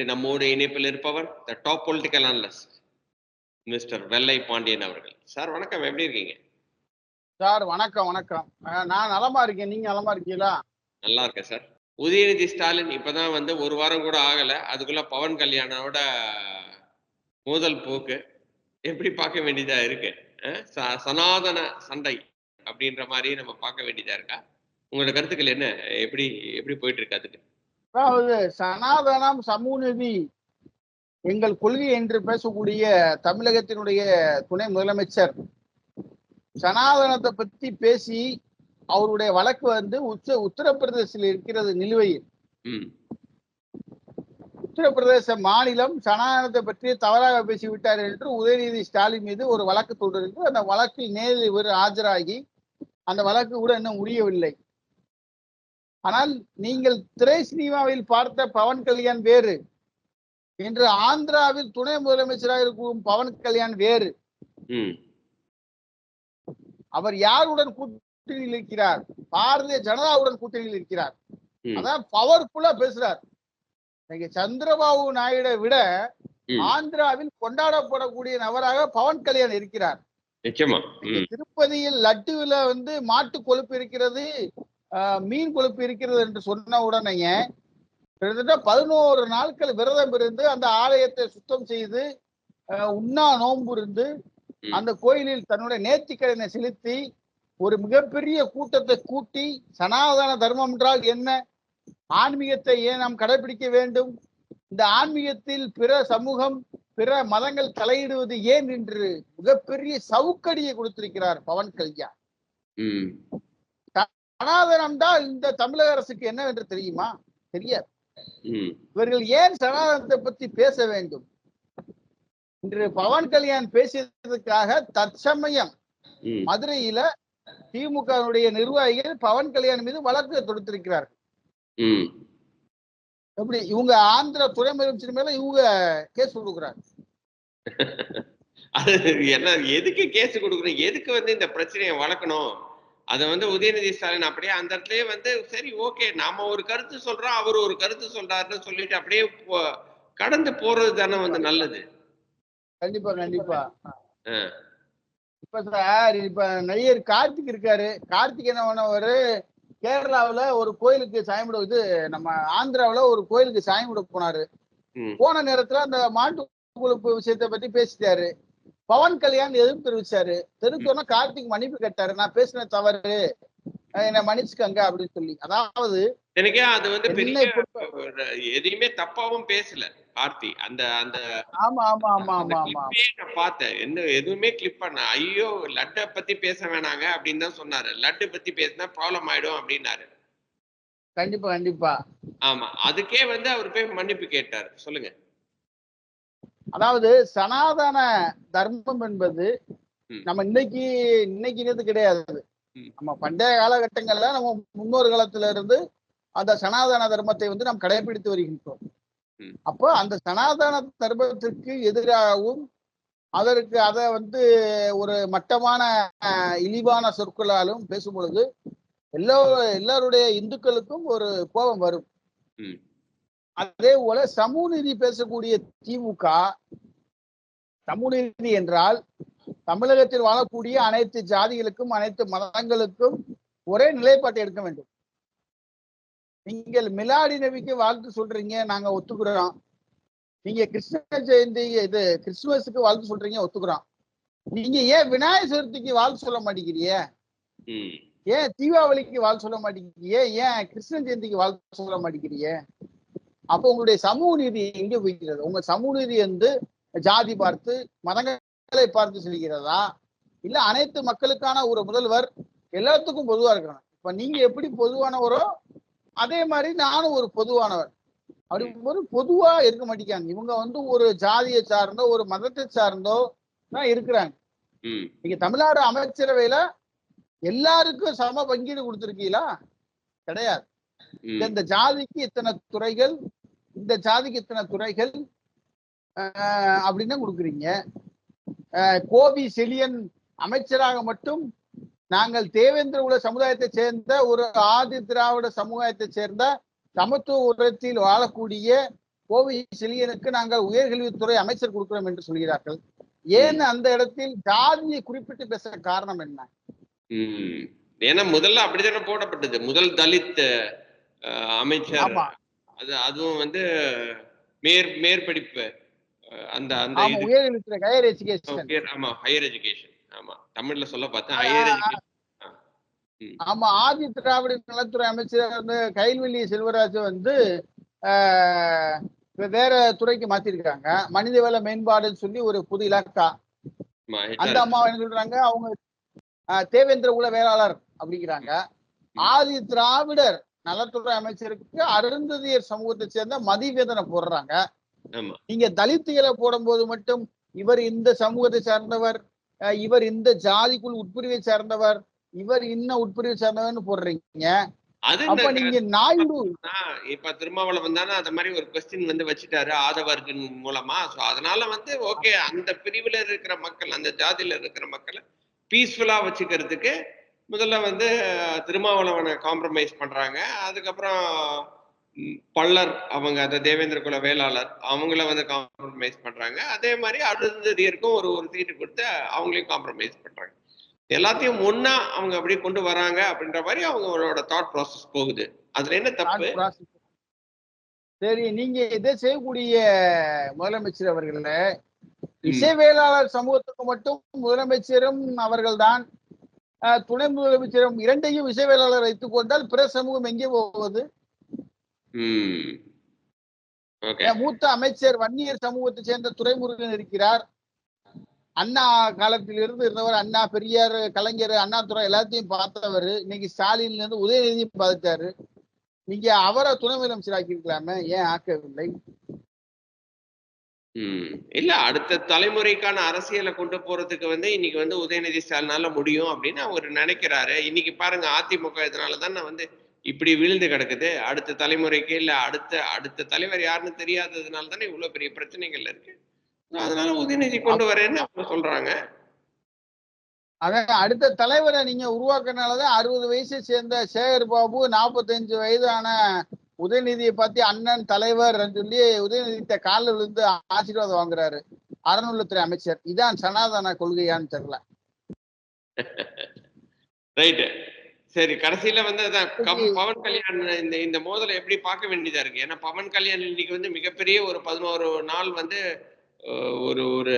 இன்று நம்மோடு இணைப்பில் இருப்பவர் the top political analyst mister Vellai Pandian அவர்கள். சார் வணக்கம். எப்படி இருக்கீங்க? சார் வணக்கம் வணக்கம். நான் நலமா இருக்கேன். நீங்க நலமா இருக்கீங்களா? நல்லா இருக்கேன் சார் உதயநிதி ஸ்டாலின் இப்பதான் வந்து ஒரு வாரம் கூட ஆகல. அதுக்குள்ள பவன் கல்யாணோட மோதல் போக்கு எப்படி பார்க்க வேண்டியதா இருக்கு? சனாதன சண்டை அப்படின்ற மாதிரி நம்ம பார்க்க வேண்டியதா இருக்கா? உங்களோட கருத்துக்கள் என்ன? எப்படி எப்படி போயிட்டு இருக்கு அதுக்கு? அதாவது சனாதனம் சமூகநீதி எங்கள் கொள்கை என்று பேசக்கூடிய தமிழகத்தினுடைய துணை முதலமைச்சர். சனாதனத்தை பத்தி பேசி அவருடைய வழக்கு வந்து உச்ச உத்தரப்பிரதேசத்தில் இருக்கிறது நிலுவையில். உத்தரப்பிரதேச மாநிலம் சனாதனத்தை பற்றி தவறாக பேசிவிட்டார் என்று உதயநிதி ஸ்டாலின் மீது ஒரு வழக்கு தொடர்ந்து அந்த வழக்கில் நேரில் இவர் ஆஜராகி அந்த வழக்கு கூட இன்னும் முடியவில்லை. ஆனால் நீங்கள் திரை சினிமாவில் பார்த்த பவன் கல்யாண் வேறு. இன்று ஆந்திராவில் துணை முதலமைச்சராக இருக்கும் பவன் கல்யாண் வேறு. அவர் யாருடன் கூட்டணியில் இருக்கிறார்? பாரதிய ஜனதாவுடன் கூட்டணியில் இருக்கிறார். அதான் பவர்ஃபுல்லா பேசுறார். இன்னைக்கு சந்திரபாபு நாயுடை விட. ஆந்திராவில் கொண்டாடப்படக்கூடிய நபராக பவன் கல்யாண் இருக்கிறார். திருப்பதியில் லட்டுவில வந்து மாட்டு கொழுப்பு இருக்கிறது. மீன் கொழுப்பு இருக்கிறது என்று சொன்ன உடனேயே கிட்டத்தட்ட பதினோரு நாட்கள் விரதம் இருந்து அந்த ஆலயத்தை சுத்தம் செய்து உண்ணா நோன்பு இருந்து. அந்த கோயிலில் தன்னுடைய நேர்த்திக்கடனை செலுத்தி ஒரு மிகப்பெரிய கூட்டத்தை கூட்டி சனாதன தர்மம் என்றால் என்ன? ஆன்மீகத்தை ஏன் நாம் கடைபிடிக்க வேண்டும்? இந்த ஆன்மீகத்தில் பிற சமூகம் பிற மதங்கள் தலையிடுவது ஏன் என்று மிகப்பெரிய சவுக்கடியை கொடுத்திருக்கிறார் பவன் கல்யாண். சனாதனம் தான் இந்த தமிழக அரசுக்கு என்னவென்று தெரியுமா? தெரியாது. இவர்கள் ஏன் சனாதனத்தை பத்தி பேச வேண்டும்? இன்று பவன் கல்யாண் பேசியதற்காக தற்சமயம் மதுரையில திமுகவுடைய நிர்வாகிகள் பவன் கல்யாண் மீது வழக்கு தொடுத்திருக்கிறார்கள். எப்படி? இவங்க ஆந்திர துணை முதலமைச்சர் மேல இவங்க கேஸ் கொடுக்குறாங்க. அது என்ன எதுக்கு கேஸ் கொடுக்கணும் எதுக்கு வந்து இந்த பிரச்சனையை வளர்க்கணும்? அதை வந்து உதயநிதி ஸ்டாலின் அப்படியே அந்த இடத்துலயே வந்து சரி ஓகே நாம ஒரு கருத்து சொல்றோம் அவர் ஒரு கருத்து சொல்றாருன்னு சொல்லிட்டு அப்படியே கடந்து போறது தானே வந்து நல்லது. கண்டிப்பா கண்டிப்பா. இப்ப சார் இப்ப நடிகர் கார்த்திக் இருக்காரு. கார்த்திக் என்ன பண்ணவர்? கேரளாவுல ஒரு கோயிலுக்கு சாயம் இது நம்ம ஆந்திராவுல ஒரு கோயிலுக்கு சாயம் விட போனாரு. போன நேரத்துல அந்த மாட்டு கொழுப்பு விஷயத்தை பத்தி பேசிட்டாரு. பவன் கல்யாண் எதிர்ப்பு தெரிவிச்சாரு. தெரிவிச்சோன்னா கார்த்திக் மன்னிப்பு கேட்டாரு. நான் பேசின தவறு. என்னை மன்னிச்சுக்கங்க அப்படின்னு சொல்லி. அதாவது எனக்கே அது வந்து பெரிய எதையுமே தப்பாவும் பேசல கார்த்தி. அந்த அந்த ஆமா ஆமா ஆமா ஆமா ஆமா. நான் பார்த்தேன். என்ன எதுவுமே கிளிப் பண்ண ஐயோ லட்டை பத்தி பேச வேணாங்க அப்படின்னு தான் சொன்னாரு. லட்டு பத்தி பேசினா ப்ராப்ளம் ஆயிடும் அப்படின்னாரு. கண்டிப்பா கண்டிப்பா. ஆமா. அதுக்கே வந்து அவர் போய் மன்னிப்பு கேட்டாரு. சொல்லுங்க. அதாவது சனாதன தர்மம் என்பது. நம்ம இன்னைக்கு இன்னைக்கு இது கிடையாது. நம்ம பண்டைய காலகட்டங்கள்ல நம்ம முன்னோர் காலத்துல இருந்து அந்த சனாதன தர்மத்தை வந்து நாம் கடைபிடித்து வருகின்றோம். அப்போ அந்த சனாதன தர்மத்திற்கு எதிராகவும் அதற்கு அதை வந்து ஒரு மட்டமான இழிவான சொற்களாலும் பேசும் பொழுது எல்லா எல்லாருடைய இந்துக்களுக்கும் ஒரு கோபம் வரும். அதே போல சமூக நீதி பேசக்கூடிய திமுக சமூக நீதி என்றால் தமிழகத்தில் வாழக்கூடிய அனைத்து ஜாதிகளுக்கும் அனைத்து மதங்களுக்கும் ஒரே நிலைப்பாட்டை எடுக்க வேண்டும். நீங்கள் மிலாடி நபிக்கு வாழ்த்து சொல்றீங்க நாங்க ஒத்துக்கிறோம். நீங்க கிருஷ்ண ஜெயந்தி இது கிறிஸ்துமஸுக்கு வாழ்த்து சொல்றீங்க ஒத்துக்கிறோம். நீங்க ஏன் விநாயகர் சதுர்த்திக்கு வாழ்த்து சொல்ல மாட்டேங்கிறீங்க? ம். ஏன் தீபாவளிக்கு வாழ்த்து சொல்ல மாட்டேங்கிறீங்க? ஏன் கிருஷ்ண ஜெயந்திக்கு வாழ்த்து சொல்ல மாட்டேங்கிறீங்க? அப்போ உங்களுடைய சமூக நீதி எங்கே போய்கிறது உங்க சமூக நீதி வந்து ஜாதி பார்த்து மதங்களை பார்த்து செல்கிறதா? இல்ல அனைத்து மக்களுக்கான ஒரு முதல்வர் எல்லாத்துக்கும் பொதுவா இருக்கணும் இப்ப நீங்க எப்படி பொதுவானவரோ அதே மாதிரி நானும் ஒரு பொதுவானவர். அப்படி ஒரு பொதுவா இருக்க மாட்டேங்காங்க இவங்க வந்து ஒரு ஜாதியை சார்ந்தோ ஒரு மதத்தை சார்ந்தோ தான் இருக்கிறாங்க. நீங்க தமிழ்நாடு அமைச்சரவையில எல்லாருக்கும் சம பங்கீடு கொடுத்துருக்கீங்களா? கிடையாது. இந்த ஜாதிக்கு இத்தனை துறைகள் இந்த ஜாதிக்கு இத்தனை துறைகள்? அப்படின்னு கொடுக்குறீங்க. கோபி செலியன் அமைச்சராக மட்டும் நாங்கள் தேவேந்திர உல சமுதாயத்தை சேர்ந்த ஒரு ஆதி திராவிட சமுதாயத்தை சேர்ந்த சமத்துவ உலகத்தில் வாழக்கூடிய கோவை செழியனுக்கு நாங்கள் உயர்கல்வித்துறை அமைச்சர் கொடுக்கிறோம் என்று சொல்கிறார்கள். ஏன் அந்த இடத்தில் ஜாதியை குறிப்பிட்டு பேச காரணம் என்ன. ஏன்னா முதல்ல அப்படித்தானே போடப்பட்டது. முதல் தலித் அமைச்சர். அது அதுவும் வந்து மேற் மேற்படிப்பு அந்த அந்த ஹையர் எஜுகேஷன் ஆமா ஹையர் எஜுகேஷன் ஆமா தமிழ்ல சொல்ல பார்த்தேன் ஹையர் எஜுகேஷன் ஆமா ஆதி திராவிட நலத்துறை அமைச்சர் வந்து கைல்வெளி செல்வராஜ் வந்து வேற துறைக்கு மாத்திருக்காங்க. மனிதவள மேம்பாடுன்னு சொல்லி ஒரு புது இலாக்கா. அந்த அம்மா என்ன சொல்றாங்க? அவங்க தேவேந்திர குல வேளாளர் அப்படிங்கிறாங்க. ஆதி திராவிடர் நலத்துறை அமைச்சருக்கு அருந்ததியர் சமூகத்தை சேர்ந்த மதிவேதனை போடுறாங்க. நீங்க தலித்துகளை போடும்போது மட்டும் இவர் இந்த சமூகத்தை சார்ந்தவர் இவர் இந்த ஜாதிக்குள் உட்பிரிவை சார்ந்தவர் இவர் இன்ன உட்பிரிவை சார்ந்தவர்னு போடுறீங்க. அது அப்ப நீங்க நாயுடு இப்ப திருமாவளவன் தானே அந்த மாதிரி ஒரு கொஸ்டின் வந்து வச்சுட்டாரு ஆதவர்கின் மூலமா. சோ அதனால வந்து ஓகே அந்த பிரிவுல இருக்கிற மக்கள் அந்த ஜாதியில இருக்கிற மக்களை பீஸ்ஃபுல்லா வச்சுக்கிறதுக்கு முதல்ல வந்து திருமாவளவனை காம்ப்ரமைஸ் பண்றாங்க. அதுக்கப்புறம் பள்ளர் அவங்க அந்த தேவேந்திர குல வேளாளர் அவங்கள வந்து காம்ப்ரமைஸ் பண்றாங்க. அதே மாதிரி அருந்ததியருக்கும் ஒரு ஒரு சீட்டு கொடுத்து அவங்களையும் காம்ப்ரமைஸ் பண்றாங்க. எல்லாத்தையும் ஒண்ணா அவங்க அப்படியே கொண்டு வராங்க அப்படின்ற மாதிரி அவங்களோட தாட் ப்ராசஸ் போகுது. அதுல என்ன தப்பு. சரி நீங்க இதை செய்யக்கூடிய முதலமைச்சர் அவர்கள இசைவேளாளர் சமூகத்துக்கு மட்டும் முதலமைச்சரும் அவர்கள்தான். துணை முதலமைச்சரும் இரண்டையும் இசைவேளாளர் வைத்துக் கொண்டால் பிற சமூகம் எங்கே போவது? மூத்த அமைச்சர் வன்னியர் சமூகத்தை சேர்ந்த துரைமுருகன் இருக்கிறார். அண்ணா காலத்தில் இருந்து இருந்தவர் அண்ணா பெரியார் கலைஞர் அண்ணாதுரை எல்லாத்தையும் பார்த்தவர். இன்னைக்கு ஸ்டாலின்ல இருந்து உதயநிதியும் பார்த்தாரு நீங்க அவரை துணை முதலமைச்சர் ஆக்கியிருக்கலாமே? ஏன் ஆக்கவில்லை? ம். இல்ல அடுத்த தலைமுறைக்கான அரசியலை கொண்டு போறதுக்கு வந்து இன்னைக்கு வந்து உதயநிதி ஸ்டாலினால முடியும் அப்படின்னு அவர் நினைக்கிறாரு. இன்னைக்கு பாருங்க அதிமுக இதனாலதான் வந்து இப்படி விழுந்து கிடக்குது. அடுத்த தலைமுறைக்கு இல்ல அடுத்த அடுத்த தலைவர் யாருன்னு தெரியாததுனால தானே இவ்வளவு பெரிய பிரச்சனைகள் இருக்கு. அதனால உதயநிதி கொண்டு வரேன்னு அவங்க சொல்றாங்க. அதான் அடுத்த தலைவரை நீங்க உருவாக்குறதுனாலதான் அறுபது வயசு சேர்ந்த சேகர் பாபு நாற்பத்தஞ்சு வயதான உதயநிதியை பார்த்து அண்ணன் தலைவர் சொல்லி உதயநிதிட்ட காலில் விழுந்து ஆசீர்வாதம் வாங்குறாரு. அறநிலைத்துறை அமைச்சர். இதான் சனாதன கொள்கையான்னு தெரியல. ரைட்டு. சரி கடைசியில வந்து. பவன் கல்யாண் இந்த இந்த மோதலை எப்படி பார்க்க வேண்டியதா இருக்கு? ஏன்னா பவன் கல்யாண் இன்னைக்கு வந்து மிகப்பெரிய ஒரு பதினோரு நாள் வந்து ஒரு ஒரு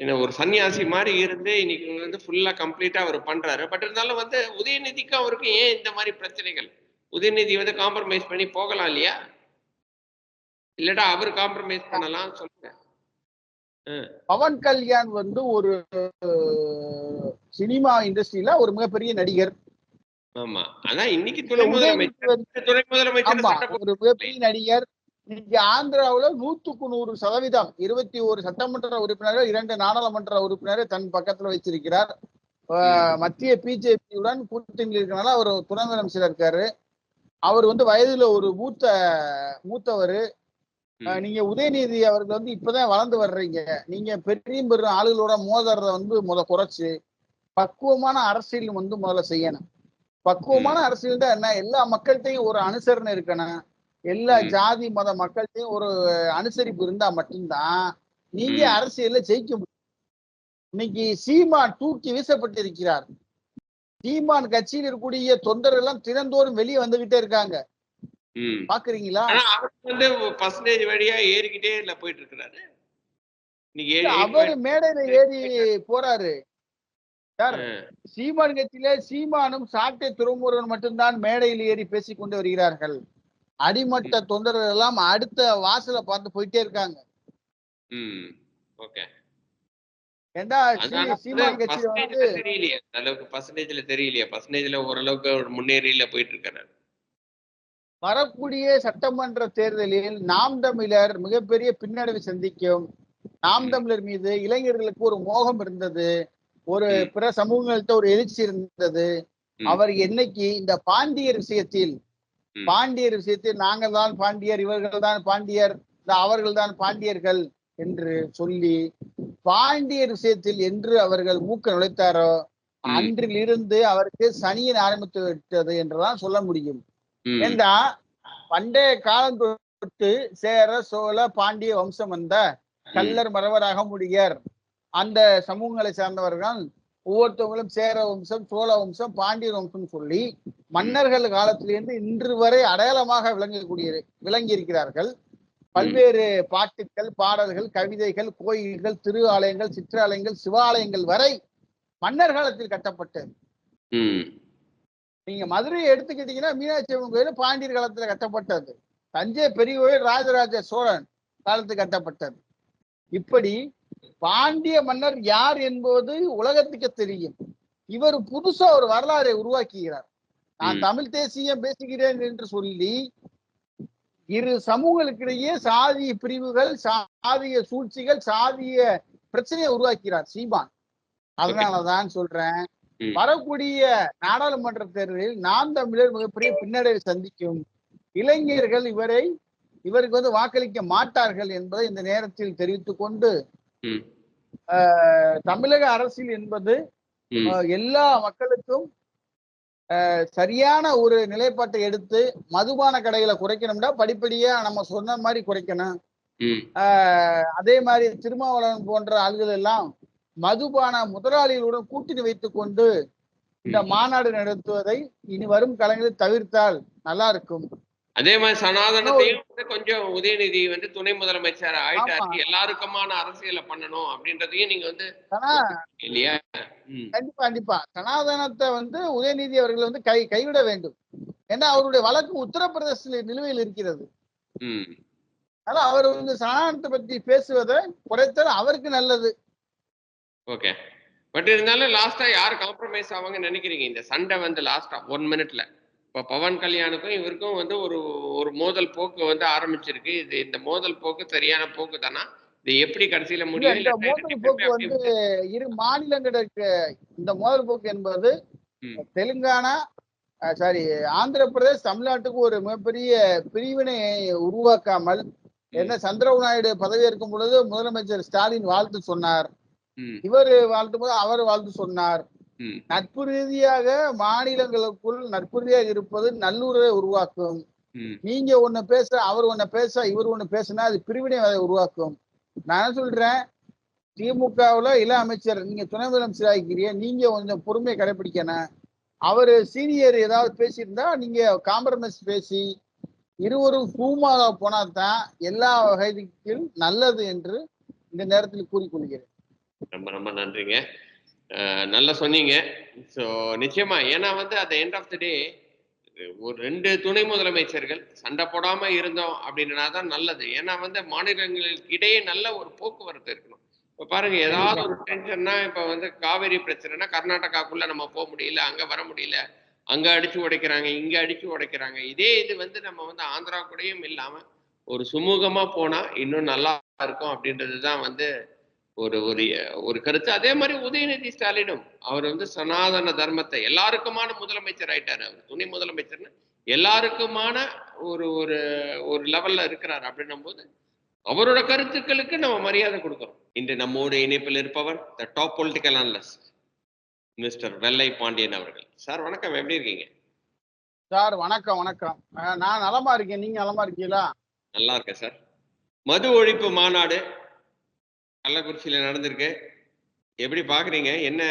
என்ன ஒரு சன்னியாசி மாதிரி இருந்து இன்னைக்கு வந்து ஃபுல்லா கம்ப்ளீட்டா அவர் பண்றாரு. பட் இருந்தாலும் வந்து உதயநிதிக்கு அவருக்கு ஏன் இந்த மாதிரி பிரச்சனைகள்? உதயநிதி வந்து காம்ப்ரமைஸ் பண்ணி போகலாம் இல்லையா? இல்லடா அவர் காம்ப்ரமைஸ் பண்ணலாம் சொல்லுங்க பவன் கல்யாண் வந்து ஒரு சினிமா இண்டஸ்ட்ரியில ஒரு மிகப்பெரிய நடிகர். ஆமா. அதான் இன்னைக்கு துணை முதலமைச்சர் துணை ஒரு மிகப்பெரிய நடிகர். இன்னைக்கு ஆந்திராவுல நூத்துக்கு நூறு சதவீதம் இருபத்தி ஒரு சட்டமன்ற உறுப்பினர்கள் இரண்டு நாடாளுமன்ற உறுப்பினரை தன் பக்கத்துல வச்சிருக்கிறார். மத்திய பிஜேபியுடன் கூட்டணியில் இருக்கனால அவர் துணை முதலமைச்சர் இருக்காரு. அவர் வந்து வயதுல ஒரு மூத்த மூத்தவர். நீங்க உதயநிதி அவர்கள் வந்து இப்பதான் வளர்ந்து வர்றீங்க. நீங்க பெரிய பெரும் ஆளுகளோட மோதுறத வந்து முத குறைச்சு பக்குவமான அரசியல் வந்து முதல்ல செய்யணும். பக்குவமான அரசியல் தான் என்ன? எல்லா மக்கள்கிட்டையும் ஒரு அனுசரணை இருக்கணும். எல்லா. ஜாதி மத மக்கள்கிட்டையும் ஒரு அனுசரிப்பு இருந்தா மட்டும்தான் நீங்க. அரசியல்ல ஜெயிக்க முடியும். இன்னைக்கு சீமான் தூக்கி வீசப்பட்டிருக்கிறார். சீமான் கட்சியில் இருக்கக்கூடிய தொண்டர்கள் எல்லாம் தினந்தோறும் வெளியே வந்துகிட்டே இருக்காங்க. பாக்குறீங்களா? வந்து பர்சன்டேஜ் வழியா ஏறிக்கிட்டே இல்ல போயிட்டு இருக்கிறாரு. அவர் மேடையில ஏறி போறாரு. சார் சீமான் கட்சியில சீமானும் சாட்டை துறைமுருகன் மட்டும்தான் மேடையில் ஏறி பேசிக் கொண்டு வருகிறார்கள். அடிமட்ட தொண்டர்கள் எல்லாம் அடுத்த வாசலை பார்த்து போயிட்டே இருக்காங்க. ஓகே. ஏண்டா சீமான் கட்சியில வந்து தெரியலையே அந்த அளவுக்கு பர்சன்டேஜ்ல தெரியலையே பர்சன்டேஜ்ல ஓரளவுக்கு முன்னேறியில போயிட்டு இருக்காரு வரக்கூடிய சட்டமன்ற தேர்தலில் நாம் தமிழர் மிகப்பெரிய பின்னடைவை சந்திக்கும் நாம். தமிழர் மீது இளைஞர்களுக்கு ஒரு மோகம் இருந்தது ஒரு. பிற சமூகங்கள்ட்ட ஒரு எழுச்சி இருந்தது. அவர் என்னைக்கு இந்த பாண்டியர் விஷயத்தில். பாண்டியர் விஷயத்தில் நாங்கள் தான் பாண்டியர் இவர்கள் தான் பாண்டியர் அவர்கள் தான் பாண்டியர்கள் என்று சொல்லி பாண்டியர் விஷயத்தில் என்று அவர்கள் மூக்க நுழைத்தாரோ. அன்றிலிருந்து அவருக்கு சனியன் ஆரம்பித்து விட்டது என்றுதான் சொல்ல முடியும். ஏண்டா பண்டைய காலம் தொட்டு சேர சோழ பாண்டிய வம்சம் வந்த கல்லர் மறவர் அகமுடியர் அந்த சமூகங்களை சார்ந்தவர்கள் ஒவ்வொருத்தவங்களும் சேர வம்சம் சோழ வம்சம் பாண்டிய வம்சம் சொல்லி மன்னர்கள் காலத்திலிருந்து இன்று வரை அடையாளமாக விளங்கக்கூடிய விளங்கி இருக்கிறார்கள் பல்வேறு பாட்டுக்கள் பாடல்கள் கவிதைகள் கோயில்கள் திரு ஆலயங்கள் சிற்றாலயங்கள் சிவாலயங்கள் வரை மன்னர் காலத்தில் கட்டப்பட்டது நீங்க மதுரையை எடுத்துக்கிட்டீங்கன்னா மீனாட்சி அம்மன் கோயில் பாண்டியர் காலத்துல கட்டப்பட்டது. தஞ்சை பெரிய கோயில் ராஜராஜ சோழன் காலத்தில் கட்டப்பட்டது. இப்படி பாண்டிய மன்னர் யார் என்பது உலகத்துக்கு தெரியும். இவர் புதுசா ஒரு வரலாறை உருவாக்குகிறார். நான். தமிழ் தேசியம் பேசுகிறேன் என்று சொல்லி இரு சமூகங்களுக்கிடையே சாதிய பிரிவுகள் சாதிய சூழ்ச்சிகள் சாதிய பிரச்சனையை உருவாக்கிறார் சீமான். அதனாலதான் சொல்றேன். வரக்கூடிய நாடாளுமன்ற தேர்தலில் நாம் தமிழர் மிகப்பெரிய பின்னடைவை சந்திக்கும் இளைஞர்கள் இவரை இவருக்கு வந்து வாக்களிக்க மாட்டார்கள் என்பதை இந்த நேரத்தில் தெரிவித்துக் கொண்டு தமிழக அரசியல் என்பது எல்லா மக்களுக்கும் சரியான ஒரு நிலைப்பாட்டை எடுத்து மதுபான கடைகளை குறைக்கணும்னா படிப்படியா நம்ம சொன்ன மாதிரி குறைக்கணும். அதே மாதிரி திருமாவளவன் போன்ற ஆள்கள் எல்லாம் மதுபான முதலாளிகளுடன் கூட்டணி வைத்துக் கொண்டு இந்த மாநாடு நடத்துவதை இனி வரும் காலங்களில் தவிர்த்தால் நல்லா இருக்கும். அதே மாதிரி சனாதனத்தையும் வந்து கொஞ்சம் உதயநிதி வந்து துணை முதலமைச்சர் ஆயிட்டாரு. எல்லாருக்குமான அரசியலை பண்ணணும் அப்படின்றதையும் நீங்க வந்து ஆனா இல்லையா? கண்டிப்பா கண்டிப்பா. சனாதனத்தை வந்து உதயநிதி அவர்கள் வந்து கை கைவிட வேண்டும். ஏன்னா அவருடைய வழக்கு உத்தரப்பிரதேசத்தில் நிலுவையில் இருக்கிறது. அதனால அவர் வந்து சனாதனத்தை பற்றி பேசுவதை குறைத்தால் அவருக்கு நல்லது. ஓகே. பட் இருந்தாலும் லாஸ்டா யார் காம்ப்ரமைஸ் ஆவாங்க நினைக்கிறீங்க? இந்த சண்டை வந்து லாஸ்டா ஒன் மினிட்ல இப்போ பவன் கல்யாணுக்கும் இவருக்கும் வந்து ஒரு ஒரு மோதல் போக்கு வந்து ஆரம்பிச்சிருக்கு. இது இந்த மோதல் போக்கு சரியான போக்கு தானா? இது எப்படி கடைசியில முடியும் இந்த மோதல் போக்கு வந்து இரு மாநிலங்களுக்கு இந்த மோதல் போக்கு என்பது. தெலுங்கானா சாரி ஆந்திர பிரதேஷ் தமிழ்நாட்டுக்கு ஒரு மிகப்பெரிய பிரிவினை உருவாக்காமல் என்ன சந்திரபாபு நாயுடு பதவியேற்கும் பொழுது முதலமைச்சர் ஸ்டாலின் வாழ்த்து சொன்னார். இவர் வாழ்த்தும் போது அவர் வாழ்த்து சொன்னார். நட்பு ரீதியாக மாநிலங்களுக்குள் நட்பு ரீதியாக இருப்பது நல்லுறவை உருவாக்கும். நீங்க ஒண்ணு பேச அவர் ஒண்ணு பேச இவர் ஒண்ணு பேசினா அது பிரிவினை உருவாக்கும். நான் சொல்றேன்? திமுகவுல இள அமைச்சர் நீங்க துணை முதலமைச்சர் ஆகிக்கிறீங்க நீங்க கொஞ்சம் பொறுமையை கடைபிடிக்கணும் அவரு சீனியர் ஏதாவது பேசியிருந்தா நீங்க காம்ப்ரமைஸ் பேசி இருவரும் சுமூகமாக போனா தான் எல்லா வகைக்கும் நல்லது என்று இந்த நேரத்தில் கூறிக்கொள்கிறேன். ரொம்ப ரொம்ப நன்றிங்க. நல்லா சொன்னீங்க. ஸோ நிச்சயமா. ஏன்னா வந்து at the end of the day ஒரு ரெண்டு துணை முதலமைச்சர்கள் சண்டை போடாம இருந்தோம் அப்படின்னா தான் நல்லது. ஏன்னா வந்து மாநிலங்களுக்கு இடையே நல்ல ஒரு போக்குவரத்து இருக்கணும். இப்ப பாருங்க ஏதாவது ஒரு டென்ஷன்னா இப்ப வந்து காவேரி பிரச்சனைனா கர்நாடகாக்குள்ள நம்ம போக முடியல அங்க வர முடியல அங்க அடிச்சு உடைக்கிறாங்க இங்க அடிச்சு உடைக்கிறாங்க. இதே இது வந்து நம்ம வந்து ஆந்திரா கூடயும் இல்லாம ஒரு சுமூகமா போனா இன்னும் நல்லா இருக்கும் அப்படின்றது தான் வந்து ஒரு ஒரு ஒரு கருத்து. அதே மாதிரி உதயநிதி ஸ்டாலினும் அவர் வந்து சனாதன தர்மத்தை எல்லாருக்குமான முதலமைச்சர் ஆயிட்டாரு அவர். துணை முதலமைச்சர்னு எல்லாருக்குமான ஒரு ஒரு ஒரு லெவல்ல இருக்கிறார் அப்படின்னும் போது அவரோட கருத்துக்களுக்கு நம்ம மரியாதை கொடுக்கிறோம் இன்று நம்மோடு இணைப்பில் இருப்பவர் the top political analyst mister Vellai Pandian அவர்கள். சார் வணக்கம். எப்படி இருக்கீங்க? சார் வணக்கம் வணக்கம். நான் நலமா இருக்கேன். நீங்க நலமா இருக்கீங்களா? நல்லா இருக்கேன் சார் மது ஒழிப்பு மாநாடு கள்ளக்குறிச்சியில நடந்திருக்கு. எப்படி பாக்குறீங்க? என்ன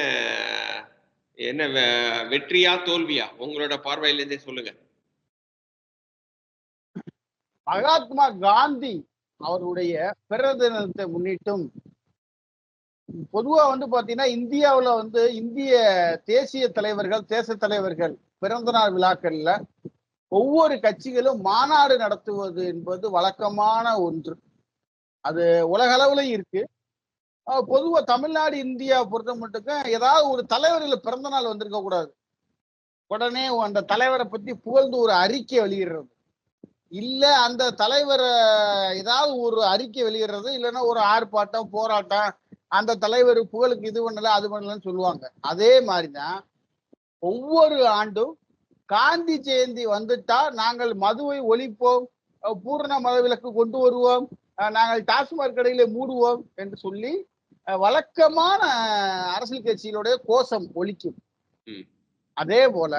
என்ன வெ- வெற்றியா தோல்வியா? உங்களோட பார்வையில இருந்தே சொல்லுங்க. மகாத்மா காந்தி அவருடைய பிறந்த தினத்தை முன்னிட்டும் பொதுவா வந்து பாத்தீங்கன்னா இந்தியாவுல வந்து இந்திய தேசிய தலைவர்கள் தேச தலைவர்கள் பிறந்த நாள் விழாக்கள்ல ஒவ்வொரு கட்சிகளும் மாநாடு நடத்துவது என்பது வழக்கமான ஒன்று. அது உலக அளவுல இருக்கு. பொதுவா தமிழ்நாடு இந்தியா பொறுத்த மட்டுக்கும் ஏதாவது ஒரு தலைவர்கள் பிறந்த நாள் வந்திருக்க கூடாது. உடனே அந்த தலைவரை பத்தி புகழ்ந்து ஒரு அறிக்கை வெளியிடுறது. இல்ல அந்த தலைவரை ஏதாவது ஒரு அறிக்கை வெளியிடுறது இல்லைன்னா ஒரு ஆர்ப்பாட்டம் போராட்டம் அந்த தலைவர் புகழுக்கு இது பண்ணல அது பண்ணலன்னு சொல்லுவாங்க. அதே மாதிரிதான் ஒவ்வொரு ஆண்டும் காந்தி ஜெயந்தி வந்துட்டா நாங்கள் மதுவை ஒழிப்போம் பூர்ண பூரண மதவிலக்கு கொண்டு வருவோம் நாங்கள் டாஸ்மாக் கடையில மூடுவோம் என்று சொல்லி வழக்கமான அரசியல் கட்சிகளுடைய கோஷம் ஒலிக்கும் ம். அதே போல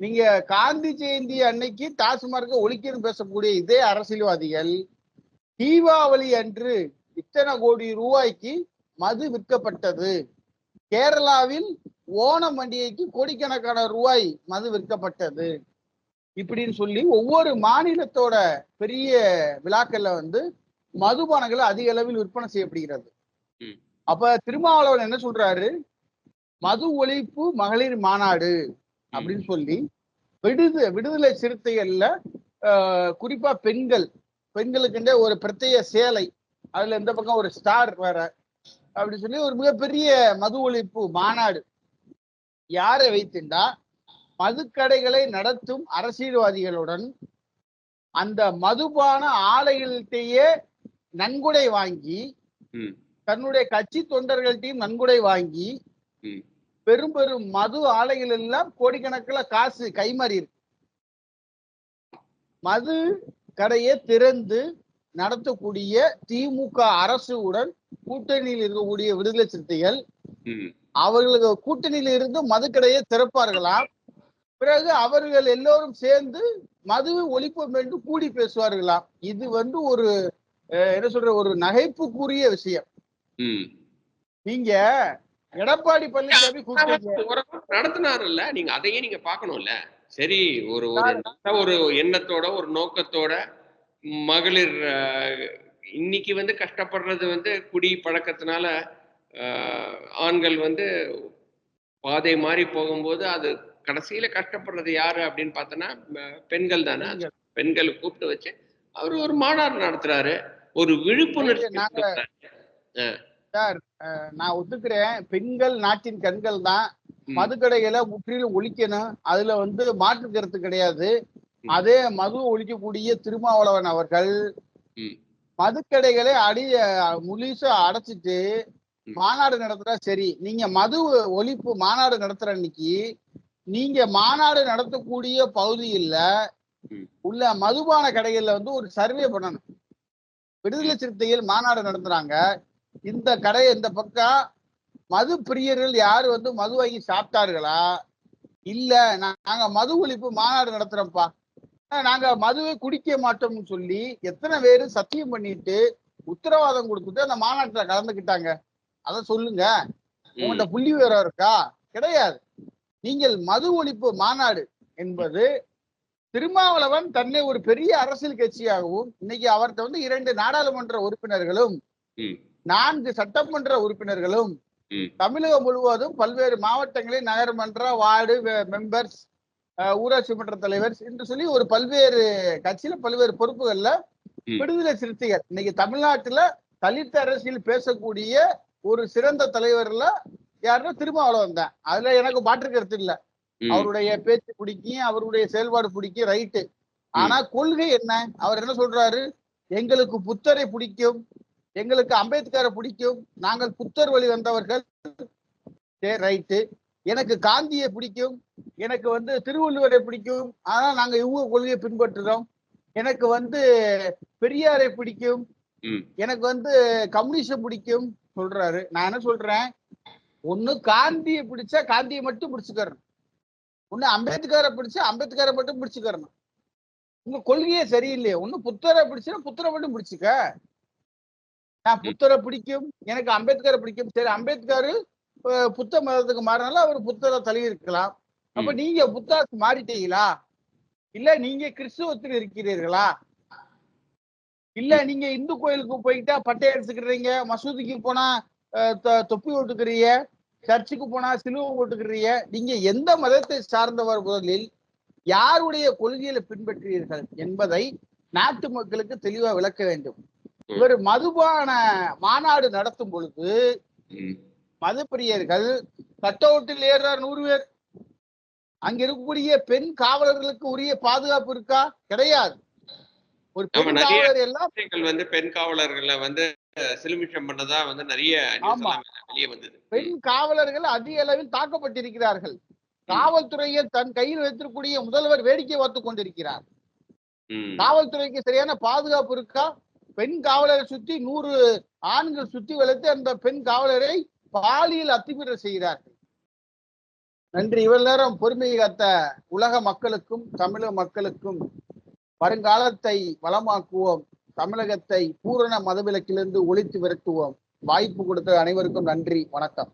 நீங்க காந்தி ஜெயந்தி அன்னைக்கு டாஸ்மார்க்க ஒழிக்கணும் பேசக்கூடிய இதே அரசியல்வாதிகள் தீபாவளி அன்று இத்தனை கோடி ரூபாய்க்கு மது விற்கப்பட்டது கேரளாவில் ஓணம் பண்டிகைக்கு கோடிக்கணக்கான ரூபாய் மது விற்கப்பட்டது இப்படின்னு சொல்லி ஒவ்வொரு மாநிலத்தோட பெரிய விழாக்கள்ல வந்து மதுபானங்கள் அதிக அளவில் விற்பனை செய்யப்படுகிறது. அப்ப திருமாவளவன் என்ன சொல்றாரு? மது ஒழிப்பு மகளிர் மாநாடு அப்படின்னு சொல்லி விடுது விடுதலை சிறுத்தைகள்ல குறிப்பா பெண்கள் பெண்களுக்குண்டே ஒரு பிரத்யேக சேலை அதுல இந்த பக்கம் ஒரு ஸ்டார் வேற அப்படி சொல்லி ஒரு மிகப்பெரிய மது ஒழிப்பு மாநாடு. யாரை வைத்துண்டா மதுக்கடைகளை நடத்தும் அரசியல்வாதிகளுடன் அந்த மதுபான ஆலைகள்கிட்டயே நன்கொடை வாங்கி. தன்னுடைய கட்சி தொண்டர்கள்ட்டையும் நன்கொடை வாங்கி. பெரும் பெரும் மது ஆலைகள் எல்லாம் கோடிக்கணக்கில் காசு கைமாறி இருக்கு மது கடையை திறந்து நடத்தக்கூடிய திமுக அரசுடன் கூட்டணியில் இருக்கக்கூடிய விடுதலை சிறுத்தைகள். அவர்களுக்கு கூட்டணியில் இருந்து மதுக்கடையை திறப்பார்களாம் பிறகு அவர்கள் எல்லோரும் சேர்ந்து மது ஒழிப்போம் என்று கூடி பேசுவார்களாம் இது வந்து ஒரு என்ன சொல்ற ஒரு நகைப்புக்குரிய விஷயம். நீங்க எடப்பாடி பழனிசாமி நடத்தினாருல்ல நீங்க அதையே நீங்க பார்க்கணும்ல? சரி ஒரு ஒரு எண்ணத்தோட ஒரு நோக்கத்தோட மகளிர் இன்னைக்கு வந்து கஷ்டப்படுறது வந்து குடி பழக்கத்தினால ஆண்கள் வந்து பாதை மாறி போகும்போது அது கடைசியில கஷ்டப்படுறது யாரு அப்படின்னு பார்த்தோன்னா பெண்கள் தானே? அந்த பெண்களை கூப்பிட்டு வச்சு அவர் ஒரு மாநாடு நடத்துறாரு. ஒரு விழிப்புணர்ச்சி. சார் நான் ஒத்துக்கிறேன் பெண்கள் நாட்டின் கண்கள் தான். மதுக்கடைகளை முற்றிலும் ஒழிக்கணும் அதுல வந்து மாற்று கருத்து கிடையாது. அதே மது ஒழிக்கக்கூடிய திருமாவளவன் அவர்கள். மதுக்கடைகளை அடி அஹ், முழுசா அடைச்சிட்டு. மாநாடு நடத்துறா சரி நீங்க மது ஒழிப்பு மாநாடு நடத்துற அன்னைக்கு நீங்க மாநாடு நடத்தக்கூடிய பகுதியில். உள்ள மதுபான கடைகள்ல வந்து ஒரு சர்வே பண்ணணும் விடுதலை சிறுத்தைகள் மாநாடு நடத்துறாங்க இந்த கடை இந்த பக்கம் மது பிரியர்கள் யாரு வந்து மது வாங்கி சாப்பிட்டார்களா? இல்ல நாங்க மது ஒழிப்பு மாநாடு நடத்துறோம்ப்பா. நாங்க மதுவை குடிக்க மாட்டோம்னு சொல்லி எத்தனை பேரு சத்தியம் பண்ணிட்டு உத்தரவாதம் கொடுத்துட்டு அந்த மாநாட்டுல கலந்துக்கிட்டாங்க. அத சொல்லுங்க. ம். உங்கள்ட்ட புள்ளி விவரம் இருக்கா? கிடையாது. நீங்கள் மது ஒழிப்பு மாநாடு என்பது திருமாவளவன் தன்னை ஒரு பெரிய அரசியல் கட்சியாகவும் இன்னைக்கு அவர்கிட்ட வந்து இரண்டு நாடாளுமன்ற உறுப்பினர்களும். நான்கு சட்டமன்ற உறுப்பினர்களும். தமிழகம் முழுவதும் பல்வேறு மாவட்டங்களில் நகர்மன்ற வார்டு மெம்பர்ஸ் ஊராட்சி மன்ற தலைவர் என்று சொல்லி ஒரு பல்வேறு கட்சியில பல்வேறு பொறுப்புகள்ல. விடுதலை சிறுத்தைகள். இன்னைக்கு தமிழ்நாட்டுல தலித் அரசியல் பேசக்கூடிய ஒரு சிறந்த தலைவர்ல யாருன்னா திருமாவளவன் தான். அதுல எனக்கு மாற்று கருத்து இல்ல. அவருடைய பேச்சு பிடிக்கும் அவருடைய செயல்பாடு பிடிக்கும் ரைட்டு. ஆனா கொள்கை என்ன? அவர் என்ன சொல்றாரு? எங்களுக்கு புத்தரை பிடிக்கும் எங்களுக்கு அம்பேத்கரை பிடிக்கும். நாங்கள் புத்தர் வழி வந்தவர்கள். ரைட்டு. எனக்கு காந்தியை பிடிக்கும். எனக்கு வந்து திருவள்ளுவரை பிடிக்கும். ஆனா நாங்க இவங்க கொள்கையை பின்பற்றுறோம் எனக்கு வந்து பெரியாரை பிடிக்கும். எனக்கு வந்து கம்யூனிஸ்ட பிடிக்கும் சொல்றாரு. நான் என்ன சொல்றேன்? ஒண்ணு காந்தியை பிடிச்சா காந்தியை மட்டும் பிடிச்சுக்கறணும். ஒண்ணு அம்பேத்கரை பிடிச்சா அம்பேத்கரை மட்டும் பிடிச்சுக்கறணும். உங்க கொள்கையே சரியில்லையே. ஒண்ணு புத்தரை பிடிச்சா புத்தரை மட்டும் பிடிச்சுக்க. நான் புத்தரை பிடிக்கும். எனக்கு அம்பேத்கரை பிடிக்கும். சரி அம்பேத்கர் புத்த மதத்துக்கு மாறினால அவர் புத்தரை தழுவி இருக்கலாம். அப்ப. நீங்க புத்தாக்கு மாறிட்டீங்களா? இல்ல நீங்க கிறிஸ்துவத்தில் இருக்கிறீர்களா? இல்ல நீங்க இந்து கோயிலுக்கு போயிட்டா பட்டை எடுத்துக்கிறீங்க மசூதிக்கு போனா தொப்பி ஓட்டுக்கிறீங்க சர்ச்சுக்கு போனா சிலுவை ஓட்டுக்கிறீங்க நீங்க எந்த மதத்தை சார்ந்தவர் முதலில் யாருடைய கொள்கைகளை பின்பற்றுகிறீர்கள் என்பதை நாட்டு மக்களுக்கு தெளிவா விளக்க வேண்டும். இவர் மதுபான மாநாடு நடத்தும் பொழுது ம். மதுப்பிரியர்கள் கட் அவுட்டில் ஏறார் நூறு பேர். அங்க இருக்கக்கூடிய பெண் காவலர்களுக்கு உரிய பாதுகாப்பு இருக்கா? கிடையாது. ஒரு பெண் காவலர் எல்லாம் வந்து பெண் காவலர்களை வந்து சிலுமிஷம் பண்ணதா வந்து நிறைய வெளியே வந்தது. பெண் காவலர்கள் அதிக அளவில் தாக்கப்பட்டிருக்கிறார்கள். காவல்துறையை தன் கையில் வைத்திருக்கக்கூடிய முதல்வர் வேடிக்கை பார்த்து கொண்டிருக்கிறார். காவல்துறைக்கு சரியான பாதுகாப்பு இருக்கா? பெண் காவலரை சுத்தி நூறு ஆண்கள் சுத்தி வளைத்து அந்த பெண் காவலரை பாலியல் அத்துமீறல் செய்கிறார்கள். நன்றி. இவ்வளவு நேரம் பொறுமையை காத்த உலக மக்களுக்கும் தமிழக மக்களுக்கும் வருங்காலத்தை வளமாக்குவோம். தமிழகத்தை பூரண மதவிலக்கிலிருந்து ஒழித்து விரட்டுவோம். வாய்ப்பு கொடுத்த அனைவருக்கும் நன்றி. வணக்கம்.